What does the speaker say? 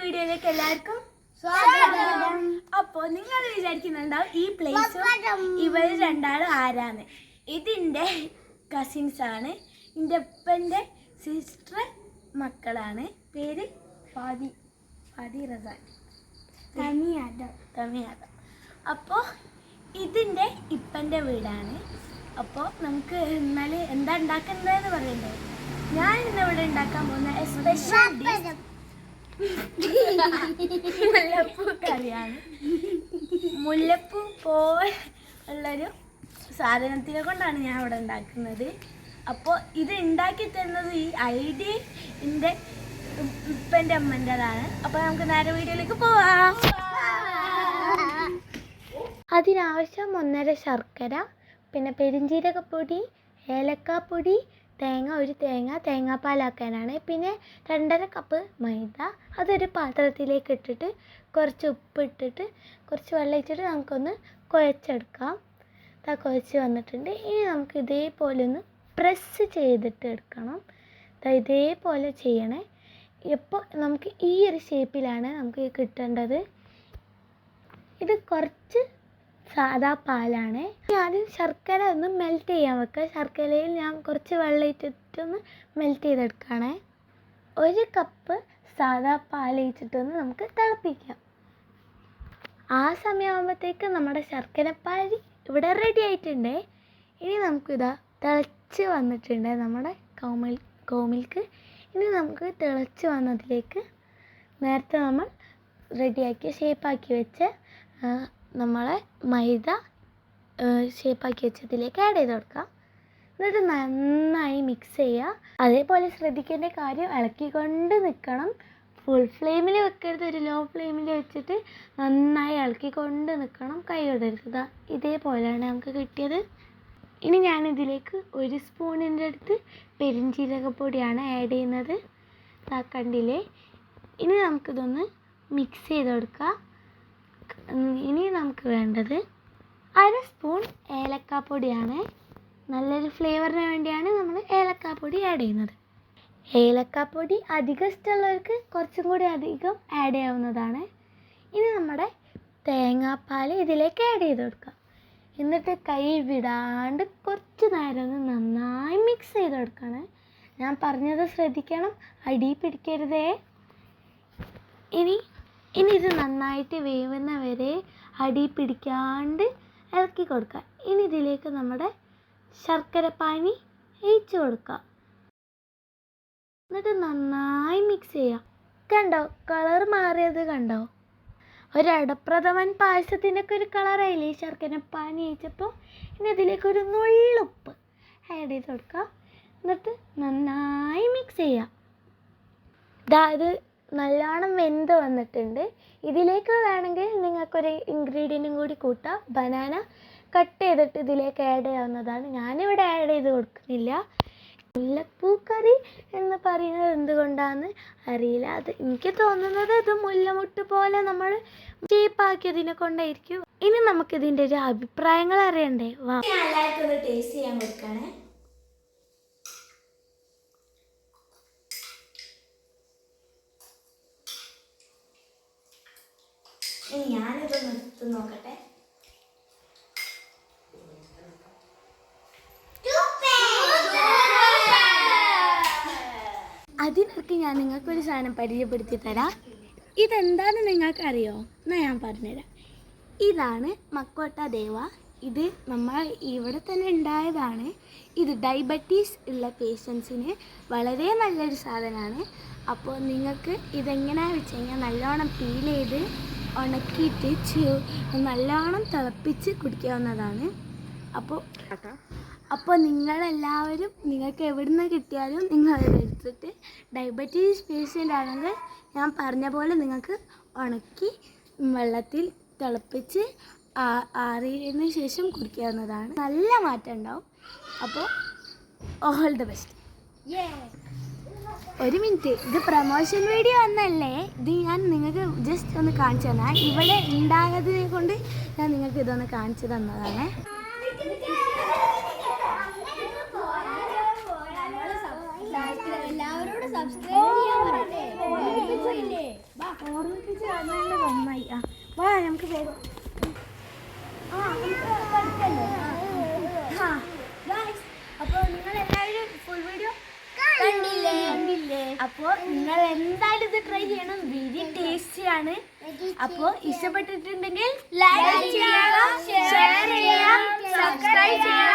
വീഡിയോയിലേക്ക് എല്ലാവർക്കും സ്വാഗതം. അപ്പോ നിങ്ങൾ വിചാരിക്കുന്നുണ്ടാവും ഈ പ്ലേസും ഇവർ രണ്ടാളും ആരാന്ന്. ഇതിന്റെ കസിൻസ് ആണ്. എന്റെ ഉപ്പന്റെ സിസ്റ്റർ മക്കളാണ്. പേര് ഫാദി. ഫാദി റസാൻ. തമിയാദം തമിയാദം അപ്പോൾ ഇതിന്റെ ഇപ്പന്റെ വീടാണ്. അപ്പോൾ നമുക്ക് എന്നാൽ എന്താ ഉണ്ടാക്കുന്നതെന്ന് പറയണ്ടേ ഞാൻ ഇന്ന് ഇവിടെ ഉണ്ടാക്കാൻ പോകുന്ന സ്പെഷ്യൽ മുല്ലപ്പൂ കറിയാണ്. മുല്ലപ്പൂ പോലെ ഉള്ളൊരു സാധനത്തിനെ കൊണ്ടാണ് ഞാൻ ഇവിടെ ഉണ്ടാക്കുന്നത്. അപ്പോൾ ഇത് ഉണ്ടാക്കി തരുന്നത് ഈ ഐഡിയ എന്റെ ഉപ്പന്റെ അമ്മന്റെതാണ് അപ്പോൾ നമുക്ക് നേരെ വീഡിയോയിലേക്ക് പോവാം. അതിനാവശ്യം ഒന്നര ശർക്കര പിന്നെ പെരിഞ്ജീരകപ്പൊടി ഏലക്കാപ്പൊടി തേങ്ങ ഒരു തേങ്ങ തേങ്ങാപ്പാലാക്കാനാണ്. പിന്നെ രണ്ടര കപ്പ് മൈദ അതൊരു പാത്രത്തിലേക്ക് ഇട്ടിട്ട് കുറച്ച് ഉപ്പ് ഇട്ടിട്ട് കുറച്ച് വെള്ളം ഒഴിച്ചിട്ട് നമുക്കൊന്ന് കുഴച്ചെടുക്കാം. ഇതാ കുഴച്ച് വന്നിട്ടുണ്ട്. ഇനി നമുക്ക് ഇതേപോലെ ഒന്ന് പ്രസ് ചെയ്തിട്ട് എടുക്കണം. ഇതാ ഇതേപോലെ ചെയ്യണേ. ഇപ്പോൾ നമുക്ക് ഈ ഒരു ഷേപ്പിലാണ് നമുക്ക് കിട്ടേണ്ടത്. ഇത് കുറച്ച് സാദാ പാലാണ്. ആദ്യം ശർക്കര ഒന്ന് മെൽറ്റ് ചെയ്യാൻ വെക്കുക. ശർക്കരയിൽ ഞാൻ കുറച്ച് വെള്ളം ഇട്ടിട്ടൊന്ന് മെൽറ്റ് ചെയ്തെടുക്കുകയാണേ. ഒരു കപ്പ് സാധാ പാൽ ഒഴിച്ചിട്ടൊന്ന് നമുക്ക് തിളപ്പിക്കാം. ആ സമയമാകുമ്പോഴത്തേക്ക് നമ്മുടെ ശർക്കരപ്പാരി ഇവിടെ റെഡി ആയിട്ടുണ്ട്. ഇനി നമുക്കിതാ തിളച്ച് വന്നിട്ടുണ്ട് നമ്മുടെ കോമിൽ കോമിൽക്ക് ഇനി നമുക്ക് തിളച്ച് വന്നതിലേക്ക് നേരത്തെ നമ്മൾ റെഡിയാക്കി ഷേപ്പാക്കി വെച്ച് നമ്മളെ മൈദ ഷേപ്പാക്കി വെച്ചതിലേക്ക് ആഡ് ചെയ്ത് കൊടുക്കുക എന്നിട്ട് നന്നായി മിക്സ് ചെയ്യുക. അതേപോലെ ശ്രദ്ധിക്കേണ്ട കാര്യം ഇളക്കിക്കൊണ്ട് നിൽക്കണം ഫുൾ ഫ്ലെയിമിൽ വെക്കരുത്. ഒരു ലോ ഫ്ലെയിമിൽ വെച്ചിട്ട് നന്നായി ഇളക്കിക്കൊണ്ട് നിൽക്കണം കൈ ഇടരുത്. ഇതേപോലെയാണ് നമുക്ക് കിട്ടിയത്. ഇനി ഞാനിതിലേക്ക് ഒരു സ്പൂണിന്റെ അടുത്ത് പെരിഞ്ചീരകപ്പൊടിയാണ് ആഡ് ചെയ്യുന്നത്. കണ്ടില്ലേ? ഇനി നമുക്കിതൊന്ന് മിക്സ് ചെയ്ത് കൊടുക്കാം. ഉം, ഇനി വേണ്ടത് അര സ്പൂൺ ഏലക്കാപ്പൊടിയാണ്. നല്ലൊരു ഫ്ലേവറിന് വേണ്ടിയാണ് നമ്മൾ ഏലക്കാപ്പൊടി ആഡ് ചെയ്യുന്നത്. ഏലക്കാപ്പൊടി അധികം ഇഷ്ടമുള്ളവർക്ക് കുറച്ചും കൂടി അധികം ആഡ് ചെയ്യാവുന്നതാണ്. ഇനി നമ്മുടെ തേങ്ങാപ്പാൽ ഇതിലേക്ക് ആഡ് ചെയ്ത് കൊടുക്കുക. എന്നിട്ട് കൈ വിടാണ്ട് കുറച്ച് നേരം നന്നായി മിക്സ് ചെയ്ത് കൊടുക്കണം ഞാൻ പറഞ്ഞത് ശ്രദ്ധിക്കണം അടി പിടിക്കരുതേ. ഇനി ഇനി ഇത് നന്നായിട്ട് വേവുന്ന വരെ അടി പിടിക്കാണ്ട് ഇളക്കി കൊടുക്കുക. ഇനി ഇതിലേക്ക് നമ്മുടെ ശർക്കരപ്പാനി ഒഴിച്ചു കൊടുക്കുക. എന്നിട്ട് നന്നായി മിക്സ് ചെയ്യാം കണ്ടോ? കളർ മാറിയത് കണ്ടോ? ഒരു അടപ്രഥമൻ പായസത്തിന്റെ ഒരു കളറായില്ലേ ശർക്കരപ്പാനി ഒഴിച്ചപ്പോൾ ഇനി ഇതിലേക്ക് ഒരു നുള്ളുപ്പ് ആഡ് ചെയ്ത് കൊടുക്കുക. എന്നിട്ട് നന്നായി മിക്സ് ചെയ്യാം ദാ ഇത് നല്ലോണം വെന്ത് വന്നിട്ടുണ്ട്. ഇതിലേക്ക് വേണമെങ്കിൽ നിങ്ങൾക്കൊരു ഇൻഗ്രീഡിയന്റും കൂടി കൂട്ടാം. ബനാന കട്ട് ചെയ്തിട്ട് ഇതിലേക്ക് ആഡ് ചെയ്യാവുന്നതാണ്. ഞാനിവിടെ ആഡ് ചെയ്ത് കൊടുക്കുന്നില്ല. മുല്ലപ്പൂക്കറി എന്ന് പറയുന്നത് എന്തുകൊണ്ടാന്ന് അറിയില്ല. അത് എനിക്ക് തോന്നുന്നത് ഇത് മുല്ലമുട്ട് പോലെ നമ്മൾ ഷേപ്പാക്കിയതിനെ കൊണ്ടായിരിക്കും. ഇനി നമുക്കിതിന്റെ ഒരു അഭിപ്രായങ്ങൾ അറിയണ്ടേ? വാ. ടേസ്റ്റ് ചെയ്യാൻ കൊടുക്കണേ. ഇനി ഞാനിതൊന്ന് എടുത്ത് നോക്കട്ടെ. അതിനൊക്കെ ഞാൻ നിങ്ങൾക്ക് ഒരു സാധനം പരിചയപ്പെടുത്തി തരാം. ഇതെന്താണെന്ന് നിങ്ങൾക്കറിയോ? എന്നാ ഞാൻ പറഞ്ഞുതരാം. ഇതാണ് മക്കോട്ട ദേവ. ഇത് നമ്മൾ ഇവിടെ തന്നെ ഉണ്ടായതാണ്. ഇത് ഡയബറ്റീസ് ഉള്ള പേഷ്യൻസിന് വളരെ നല്ലൊരു സാധനമാണ്. അപ്പോൾ നിങ്ങൾക്ക് ഇതെങ്ങനെയാണെന്ന് വെച്ച് കഴിഞ്ഞാൽ നല്ലോണം ഫീൽ ചെയ്ത് ഉണക്കിയിട്ട് ചു- നല്ലോണം തിളപ്പിച്ച് കുടിക്കാവുന്നതാണ്. അപ്പോൾ അപ്പോൾ നിങ്ങളെല്ലാവരും നിങ്ങൾക്ക് എവിടെ നിന്ന് കിട്ടിയാലും നിങ്ങൾ എടുത്തിട്ട് ഡയബറ്റീസ് പേഷ്യന്റ് ആണെങ്കിൽ ഞാൻ പറഞ്ഞ പോലെ നിങ്ങൾക്ക് ഉണക്കി വെള്ളത്തിൽ തിളപ്പിച്ച് ആറിയതിന് ശേഷം കുടിക്കാവുന്നതാണ്. നല്ല മാറ്റം ഉണ്ടാവും. അപ്പോൾ ഓൾ ദ ബെസ്റ്റ് ഒരു മിനിറ്റ് ഇത് പ്രൊമോഷൻ വീഡിയോ ഒന്നല്ലേ ഇത് ഞാൻ നിങ്ങൾക്ക് ജസ്റ്റ് ഒന്ന് കാണിച്ചു തന്നാൽ ഇവിടെ ഉണ്ടാകുന്നതിനെ കൊണ്ട് ഞാൻ നിങ്ങൾക്ക് ഇതൊന്ന് കാണിച്ചു തന്നതാണ് എല്ലാവരോടും സബ്സ്ക്രൈബ് ചെയ്യാൻ പറയട്ടെ ഓർമ്മിപ്പിച്ച് തന്നത് നന്നായി ആ വാ നമുക്ക് വേഗം ആ അപ്പോൾ നിങ്ങൾ എല്ലാവരും ഫുൾ വീഡിയോ കണ്ടില്ലേ അപ്പോ നിങ്ങൾ എന്തായാലും ഇത് ട്രൈ ചെയ്യണം. വെരി ടേസ്റ്റിയാണ് അപ്പോ ഇഷ്ടപ്പെട്ടിട്ടുണ്ടെങ്കിൽ ലൈക്ക് ചെയ്യണം ഷെയർ ചെയ്യണം സബ്സ്ക്രൈബ് ചെയ്യണം